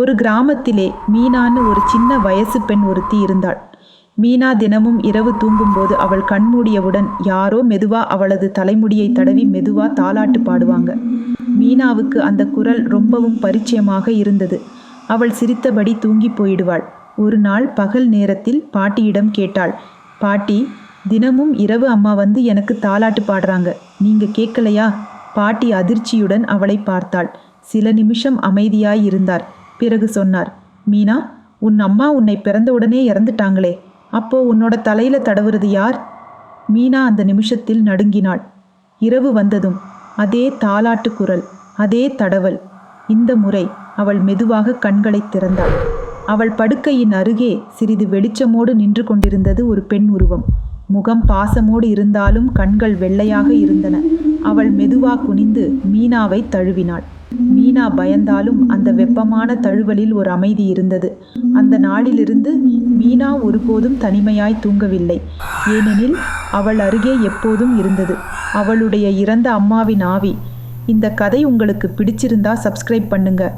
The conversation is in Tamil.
ஒரு கிராமத்திலே மீனான்னு ஒரு சின்ன வயசு பெண் ஒருத்தி இருந்தாள். மீனா தினமும் இரவு தூங்கும்போது அவள் கண்மூடியவுடன் யாரோ மெதுவா அவளது தலைமுடியை தடவி மெதுவா தாலாட்டு பாடுவாங்க. மீனாவுக்கு அந்த குரல் ரொம்பவும் பரிச்சயமாக இருந்தது. அவள் சிரித்தபடி தூங்கி போயிடுவாள். ஒரு நாள் பகல் நேரத்தில் பாட்டியிடம் கேட்டாள் பாட்டி தினமும் இரவு அம்மா வந்து எனக்கு தாலாட்டு பாடுறாங்க. நீங்க கேட்கலையா பாட்டி அதிர்ச்சியுடன் அவளை பார்த்தாள். சில நிமிஷம் அமைதியாய் இருந்தார். பிறகு சொன்னார் மீனா உன் அம்மா உன்னை பிறந்தவுடனே இறந்துட்டாங்களே அப்போ உன்னோட தலையில தடவுறது யார்? மீனா அந்த நிமிஷத்தில் நடுங்கினாள். இரவு வந்ததும் அதே தாலாட்டு குரல் அதே தடவல். இந்த முறை அவள் மெதுவாக கண்களை திறந்தாள். அவள் படுக்கையின் அருகே சிறிது வெளிச்சமோடு நின்று கொண்டிருந்தது ஒரு பெண் உருவம். முகம் பாசமோடு இருந்தாலும் கண்கள் வெள்ளையாக இருந்தன. அவள் மெதுவாக குனிந்து மீனாவை தழுவினாள். மீனா பயந்தாலும் அந்த வெப்பமான தழுவலில் ஒரு அமைதி இருந்தது. அந்த நாளிலிருந்து மீனா ஒருபோதும் தனிமையாய் தூங்கவில்லை. ஏனெனில் அவள் அருகே எப்போதும் இருந்தது. அவளுடைய இறந்த அம்மாவின் ஆவி. இந்த கதை உங்களுக்கு பிடிச்சிருந்தா சப்ஸ்கிரைப் பண்ணுங்க.